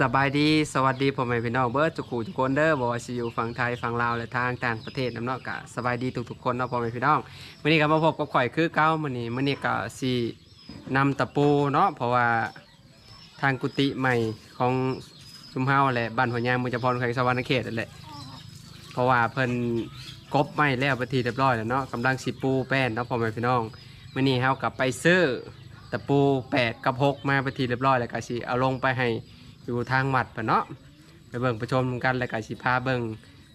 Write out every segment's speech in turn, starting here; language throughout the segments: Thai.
สบายดีสวัสดีพ่อแม่พี่น้องเบิร์ดทุกคู่ทุกคนเด้อบอกว่าสิอยู่ฝั่งไทยฝั่งลาวและทางต่างประเทศน้ำเนาะกะสบายดีทุกๆคนเนาะพ่อแม่พี่น้องมื้อนี้ก็มาพบกับข่อยคือเก้ามื้อนี้มื้อนี้ก็สินำตะปูเนาะเพราะว่าทางกุฏิใหม่ของชุมเฮาแหละบ้านหัวยางมืองจพรแขวงสวรรณเขตนั่นแหละเพราะว่าเพิ่นกบไม้แล้วไปนทีเรียบร้อยแล้วเนาะกำลังสิปูแป้นเนาะพ่อแม่พี่น้องมื้อนี้เฮากลับไปซื้อตะปู8กับ6มาไปนทีเรียบร้อยแล้วก็สิเอาลงไปให้ อยู่ทางวัดปะเนาะไปเบิ่งไปชมกันแล้วก็สิพาเบิ่ง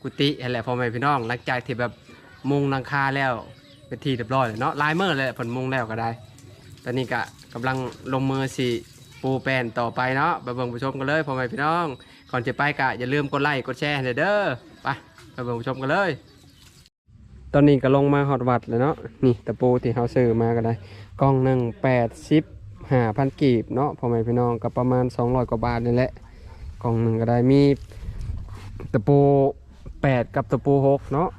กุฏินั่นแหละพ่อแม่พี่น้องหลังจากที่แบบมุงหลังคาแล้วเป็นที่เรียบร้อยแล้วเนาะลายเมื่อเลยผลมุงแล้วก็ได้ ตอนนี้ก็กำลังลงมือสิปูแปนต่อไปเนาะไปเบิ่งไปชมกันเลยพ่อแม่พี่น้องก่อนจะไปก็อย่าลืมกดไลค์กดแชร์เด้อไปไปเบิ่งไปชมกันเลย ตอนนี้ก็ลงมาฮอดวัดแล้วเนาะนี่ตะปูที่เฮาซื้อมาก็ได้กล่องหนึ่งแปดสิบ ห้าพันกีบเนาะพ่อแม่พี่น้องก็ประมาณสองร้อยกว่าบาทนี่แหละกล่องหนึ่งก็ได้มีตะปูแปดกับตะปูหกเนาะ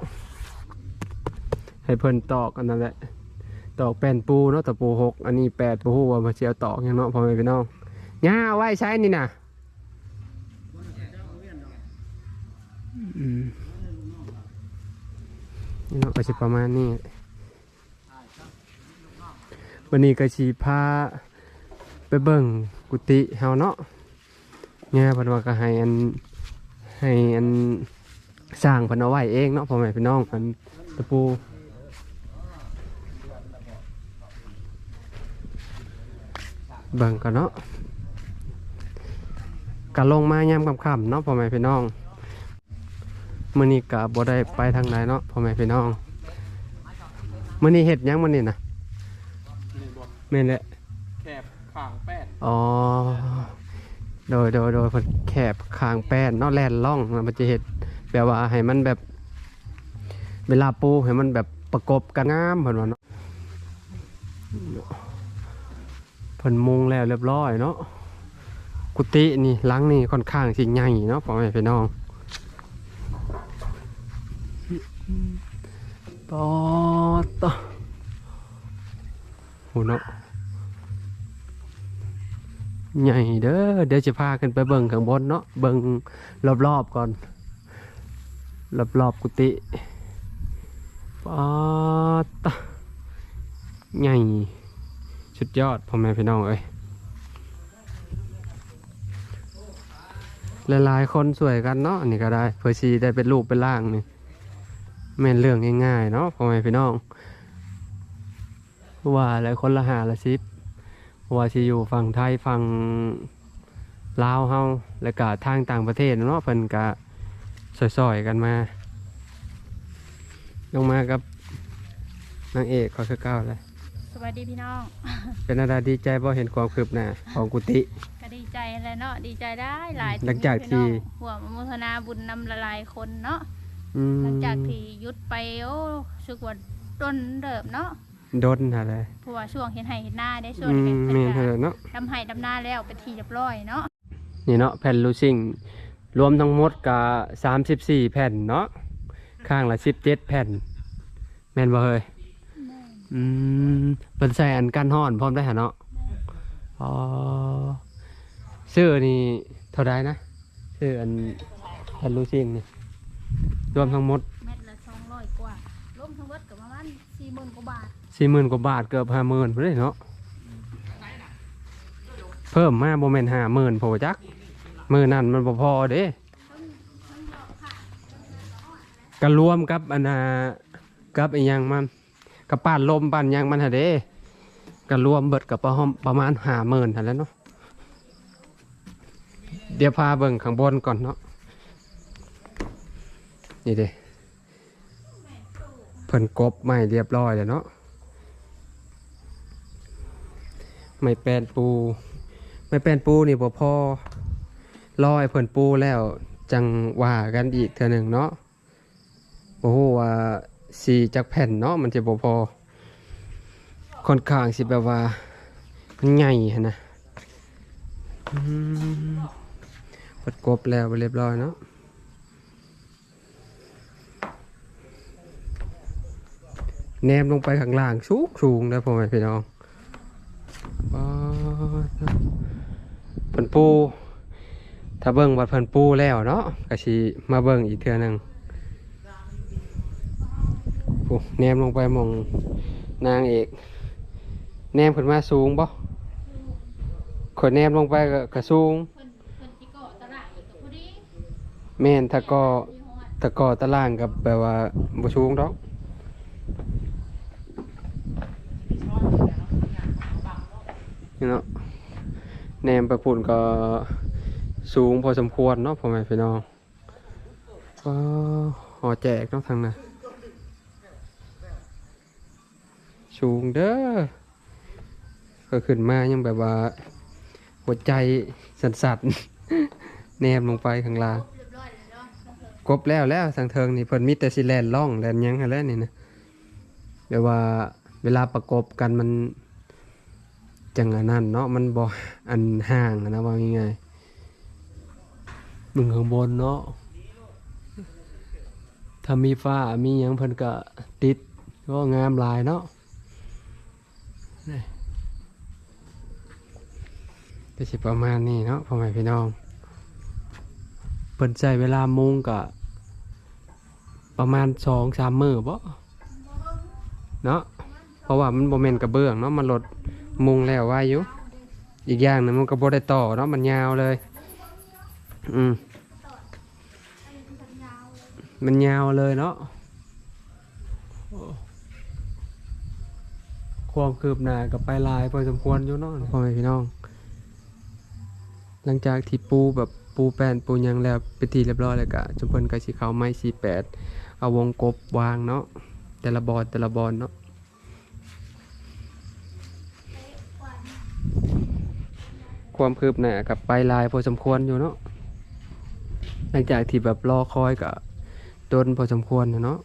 ให้เพิ่นตอกกันนั่นแหละตอกแป้นปูเนาะตะปูหกอันนี้แปดปูว่ามาเชียวตอกอย่างเนาะพ่อแม่พี่น้องย่าเอาไว้ใช้นี่นะอืมนี่เนาะก็สิประมาณนี้วันนี้ก็ชีพา ไปเบิ่งกุฏิเฮาเนาะเนี่ยเพิ่นว่าก็ให้อันให้อันสร้างเพิ่นเอาไว้เองเนาะพ่อแม่พี่น้องอันตะปูเบิ่งกันเนาะก็ลงมายามค่ำๆเนาะพ่อแม่พี่น้องมื่อนี้กะบ่ได้ไปทางไหนเนาะพ่อแม่พี่น้องมื่อนี้เห็ดหยังมื่อนี้นะแม่นแหละ คางแป้นอ๋อ โดยโดยโดยเพิ่นแคบคางแป้นเนาะแลนล่องมันจะเห็ดแบบว่าให้มันแบบ เวลาปูให้มันแบบประกบกันงามเพิ่นว่าเนาะเพิ่นมุงแล้วเรียบร้อยเนาะกุฏินี่หลังนี่ค่อนข้างสิใหญ่เนาะพ่อแม่พี่น้องปอต่อโหเนาะ ใหญ่เด้อเดี๋ยวจะพาขึ้นไปเบิ่งข้างบนเนาะเบิ่งรอบๆก่อนรอบๆกุฏิปอตใหญ่สุดยอดพ่อแม่พี่น้องเอ้ยหลายๆคนสวยกันเนาะนนี่ก็ได้เพื่อชีได้เป็นรูปเป็นร่างนี่แม่นเรื่องง่ายๆเนาะพ่อแม่พี่น้องว่าหลายคนละหาละสิบ ว่าสิอยู่ฝั่งไทยฝั่งลาวเฮาแล้วก็ทางต่างประเทศเนาะเพิ่นก็ซอยๆกันมา ลงมากับนางเอกขอคือเก้าเลยสวัสดีพี่น้อง เป็นอะไรดีใจบ่เห็นความคืบหน้าของกุฏิก็ดีใจแหล้วเนาะดีใจได้หลายหลังจากที่พี่น้องหัวมุทนาบุญนำละลายคนเนาะอืมหลังจากที่หยุดไปโอ้สึกว่าต้นเดิมเนาะ ดนอะไรเพราะว่าช่วงเห็นไห้เห็นหน้าได้ช่วงอืมนี้แม่นเป็นเท่านั้นเนาะ ดำไห้ดำหน้าแล้วเป็นทีเรียบร้อยเนาะนี่เนาะแผ่นลูซิ่งรวมทั้งหมดก็สามสิบสี่แผ่นเนาะข้างละสิบเจ็ดแผ่น แม่นบ่เฮ้ยอืมเป็นใส่อันกันห่อนพร้อมได้หะเนาะอ๋อซื้อนี่เท่าไดนะซื้ออันแผ่นลูซิ่งนี่รวมทั้งหมดเม็ดละสองร้อยกว่ารวมทั้งหมดกับประมาณสี่หมื่นกว่าบาท สี่หมื่นกว่าบาทเกือบห้าหมื่นเลยเนาะเพิ่มมาโมเมนห้าหมื่นโผจักมือนั่นมันพอเด้ก็รวมกับอันนากับอีหยังมันกับป้านลมป้านยังมันหะเด้ก็รวมเบิดกับประมาณประมาณห้าหมื่นหันแล้วเนาะเดี๋ยวพาเบิ่งข้างบนก่อนเนาะนี่เด้เพิ่นกบใหม่เรียบร้อยแล้วเนาะ ไม่แปนปู ไม่แปนปูนี่บ่พอรอให้เพิ่นปูแล้วจังว่ากันอีกเทื่อหนึงเนาะโอ้โหว่าสีจากแผ่นเนาะมันจะบ่พอ ค่อนข้างสิแบบว่าใหญ่นะอืมปิดกบแล้วไปเรียบร้อยเนาะแนมลงไปข้างล่างสูงสูงนะพ่อแม่พี่น้อง ป๊าดเป็นปูถ้าเบิ่งวัดเพิ่นปูแล้วเนาะก็สิมาเบิ่งอีกเทื่อหนึงโอ้แนมลงไปหมองนางเอกแนมขึ้นมาสูงบ่ขอยแนมลงไปก็ก็สูงเพิ่นเพิ่นสิก่อตลาดอีกกับผู้ดีแม่นถ้าก็ถ้าก็ตารางกับแบบว่าบ่สูงดอก เนาะแนมไปพุ่นก็สูงพอสมควรเนาะพ่อแม่พี่น้องก็หอแจกเนาะทางน่ะสูงเด้อก็ขึ้นมายังแบบว่า หัวใจสั่นๆแนมลงไปข้างล่างเรียบแล้วเนาะกบแล้วแล้วทางเทิงนี่เพิ่นมีแต่สิแลนล่องแลนยังหั้นแล้วนี่นะแบบว่าเวลาประกบกันมัน จังอันนั้นเนาะมันบ่อันห่างนะว่าง่ายๆมึงข้างบนเนาะถ้ามีฟ้ามีหยังเพิ่นก็ติดก็งามลายเนาะนี่ก็สิประมาณนี้เนาะพ่อแม่พี่น้องเพิ่นใช้เวลามุงก็ประมาณสองสามมือบ่เนาะเพราะว่ามันบ่แม่นกระเบื้องเนาะมันลด มุงแล้วไว้อยู่อีกอย่างหนึงมันก็บ่ได้ต่อเนาะมันยาวเลย อืมมันยาวเลยเนาะความคืบหน้าก็ไปหลายพอสมควรอยู่เนาะพ่อแม่พี่น้อง หลังจากที่ปูแบบปูแป้นปูยังแล้วไปนทีเรียบร้อยแล้วก็จมเพิ่นก็สิเข้าไม้48เอาวงกบวางเนาะแต่ละบอลแต่ละบอลเนาะ ความคืบหน้ากับไปลายพอสมควรอยู่เนาะหลังจากที่แบบรอคอยก็โดนพอสมควรเนาะ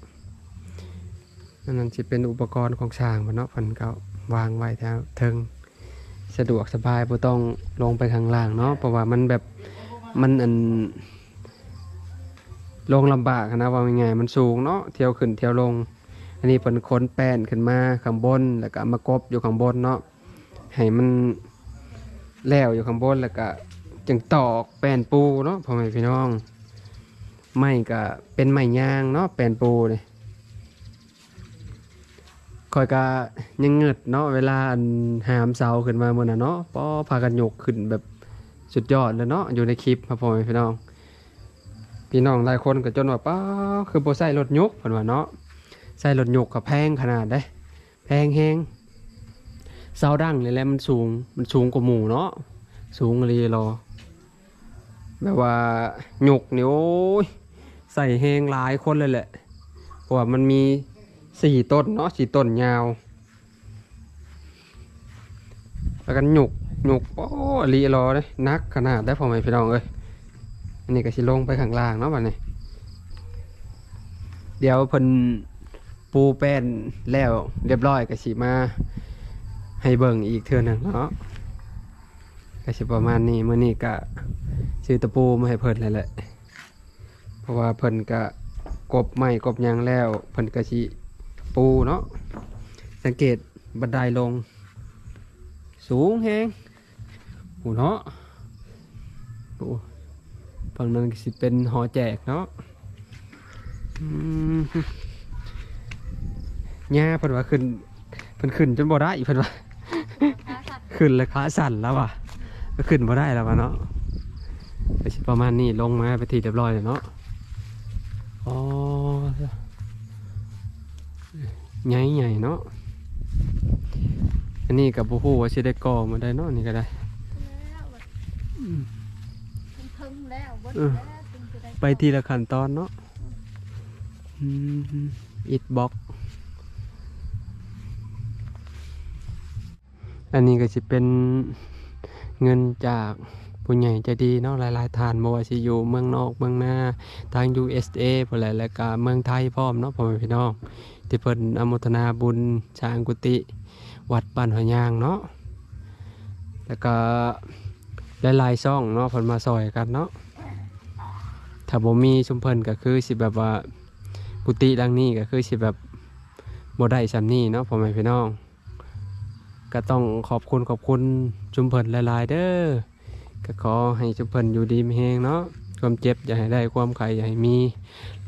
อันนั้นสิเป็นอุปกรณ์ของช่างเนาะเพิ่นก็วางไว้แถวเทิงสะดวกสบายบ่ต้องลงไปข้างล่างเนาะเพราะว่ามันแบบมันอันลงลำบากนะว่าง่ายมันสูงเนาะเที่ยวขึ้นเที่ยวลง อันนี้เป็นค้นแป้นขึ้นมาข้างบนแล้วก็มากบอยู่ข้างบนเนาะให้มัน แล้วอยู่ข้างบนแล้วก็จึงตอกแป้นปูเนาะพ่อแม่พี่น้องไม้ก็เป็นไม้ยางเนาะแป้นปูนี่คอยกะยังเงึดเนาะเวลาหามเสาขึ้นมาบนน่ะเนาะป้อพากันยกขึ้นแบบสุดยอดเลยเนาะอยู่ในคลิปครับพ่อแม่พี่น้อง พี่น้องหลายคนก็จนว่าป้าคือบ่ใส่รถยกผ่นว่าเนาะใส่รถยกก็แพงขนาดได้แพงแฮง เสาดังนี่แหละมันสูงมันสูงกว่าหมู่เนาะสูงเลยรอแบบว่าหยกเนี่ยโอ้ยใส่แฮงหลายคนเลยแหละเพราะว่ามันมีสี่ต้นเนาะสี่ต้นยาวแล้วกันหยกหยกโอ้ลีรอเลยนักขนาดได้พอไหมพี่น้องเอ้ยอันนี้ก็สิลงไปข้างล่างเนาะบัดนี้เดี๋ยวเพิ่นปูแป้นแล้วเรียบร้อยก็สิมา ให้เบิ่งอีกเทื่อหนึงเนาะก็สิประมาณนี้เมื้อนี้ก็ซื้อตะปูมาให้เพิ่นเลยแหละ เพราะว่าเพิ่นก็กบไม้กบยังแล้วเพิ่นก็สิปูเนาะสังเกตบันไดลง สูงแฮงหูเนาะฝั่งนั้นก็สิเป็นหอแจกเนาะอืมหญ้าเพิ่นว่าขึ้นเพิ่นขึ้นจนบ่ได้อีกเพิ่นว่า ขึ้นแล้วขาสั่นแล้วว่ะ ก็ขึ้นบ่ได้แล้วว่ะเนาะก็สิประมาณนี้ลงมาไปทีเรียบร้อยแล้วเนาะอ๋อใหญ่ใหญ่ๆเนาะ อันนี้กับบูฮูว่าสิได้ก่อมาได้เนาะนี่ก็ได้แล้วแบบอืมทึงๆแล้วเบดเออแล้วจึงจะได้ ไปทีละขั้นตอนเนาะอิดบ็อก อันนี้ก็จะเป็นเงินจากผู้ใหญ่ใจดีเนาะหลายๆทานบ่ว่าสิอยู่เมืองนอกเมืองหน้าทาง USA พุ่นแหละแล้วก็เมืองไทยพร้อมเนาะพ่อแม่พี่น้อง ที่เพิ่นอนุโมทนาบุญสร้างกุฏิวัดบ้านหอยยางเนาะแล้วก็หลายๆช่องเนาะเพิ่นมาซอยกันเนาะถ้าบ่มีชุมเพิ่นก็คือสิแบบว่ากุฏิดังนี้ก็คือสิแบบบ่ได้ซำนี้เนาะพ่อแม่พี่น้อง ก็ต้องขอบคุณขอบคุณชุมเพิ่นหลาย ๆ เด้อก็ขอให้ทุกเพิ่นอยู่ดีมีแฮงเนาะความเจ็บอย่าให้ได้ความไข่อย่าให้มี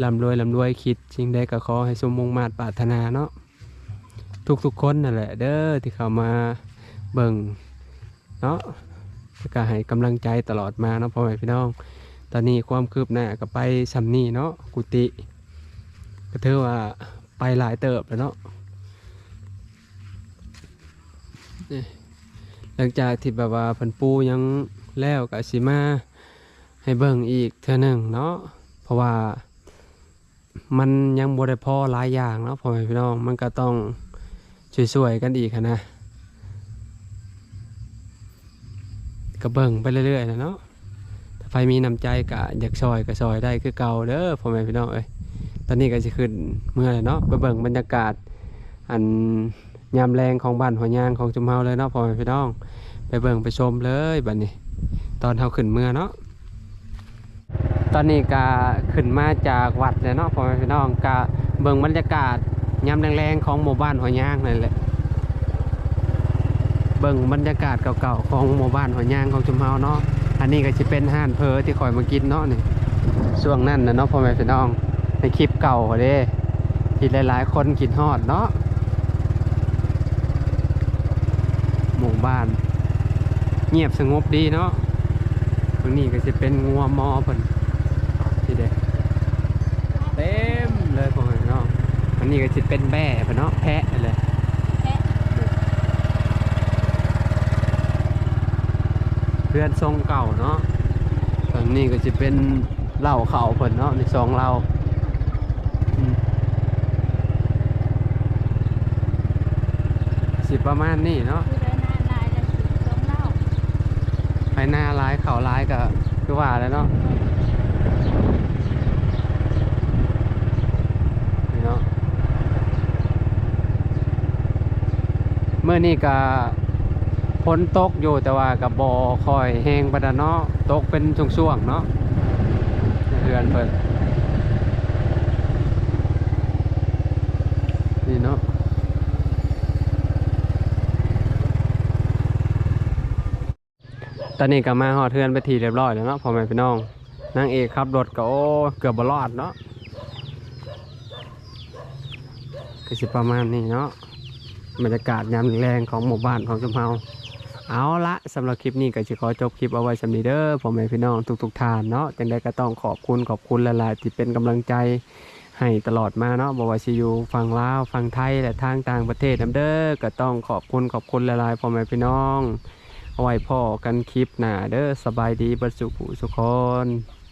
ร่ำรวยร่ำรวยคิดสิ่งใดก็ขอให้สมมุ่งมาตรปรารถนาเนาะทุกๆคนนั่นแหละเด้อที่เข้ามาเบิ่งเนาะก็ให้กำลังใจตลอดมาเนาะพ่อแม่พี่น้อง ตอนนี้ความคืบหน้าก็ไปซำนี่เนาะกุฏิก็ถือว่าไปหลายเติบแล้วเนาะ หลังจากที่แบบว่าเพันปูยังแล้วก็สิมา ให้เบิ่งอีกเท่านึงเนาะเพราะว่ามันยังบ่ได้พอหลายอย่างเนาะพ่อแม่พี่น้องมันก็ต้องช่วยๆกันอีกนะก็เบิ่งไปเรื่อยๆนะเนาะถ้าใครมีน้ำใจก็อยากซอยก็ซอยได้คือเก่าเด้อพ่อแม่พี่น้องเอ้ยตอนนี้ก็จะขึ้นเมื่อแล้วเนาะไปเบิ่งบรรยากาศอัน ยามแรงของบ้านหัวยางของจุมเฮาเลยเนาะพ่อแม่พี่น้อง ไปเบิ่งไปชมเลยบัดนี้ ตอนเฮาขึ้นเมื่อเนาะตอนนี้ก็ขึ้นมาจากวัดเลยเนาะพ่อแม่พี่น้องก็เบิ่งบรรยากาศยามแรงๆของหมู่บ้านหัวยางนั่นแหละเบิ่งบรรยากาศเก่าๆของหมู่บ้านหัวยางของจุมเฮาเนาะอันนี้ก็จะเป็นห้านเพอที่คอยมากินเนาะนี่ช่วงนั้นนะเนาะพ่อแม่พี่น้องในคลิปเก่าเด้ที่หลายๆคนกินฮอดเนาะหมู่ บ้าน เงียบสงบดีเนาะตรงนี้ก็จะเป็นงัวมอเพิ่นที่เด้เต็มเลยพ่อแม่พี่น้องอันนี้ก็จะเป็นแบ่เพิ่นเนาะแพะเลยเพื่อนทรงเก่าเนาะตอนนี้ก็จะเป็นเหล่าเขาเพิ่นเนาะในสองเหล่าสิประมาณนี้เนาะ คือเดินหน้าลายแล้วสิลงเล่า ไป หน้าร้ายเข่าร้ายก็คือว่าแล้วเนาะนี่เนาะเมื่อนี้ก็ฝนตกอยู่แต่ว่ากับบอคอยแห้งปานนั้นเนาะตกเป็นช่วงๆเนาะเรือนเพิ่นนี่เนาะ อนนี้ก็มาหอดเทือนไปทีเรียบร้อยแล้วเนาะพ่อแม่พี่น้องนางเอกขับรถก็โอ้เกือบบรอดเนาะก็สิประมาณนี้เนาะบรรยากาศยามแรงของหมู่บ้านของชมเฮาเอาละสำหรับคลิปนี้ก็จะขอจบคลิปเอาไว้สำนีเด้อพ่อแม่พี่น้องทุกๆทท่านเนาะจังใดก็ต้องขอบคุณขอบคุณหลายๆที่เป็นกำลังใจให้ตลอดมาเนาะบอกว่าชิยูฝั่งลาวฝั่งไทยและทางต่างประเทศนํเด้อก็ต้องขอบคุณขอบคุณหลายๆพ่อแม่พี่น้อง เอาไว้พ่อกันคลิปหน้าเด้อสบายดีบรรจุผู้สุขคน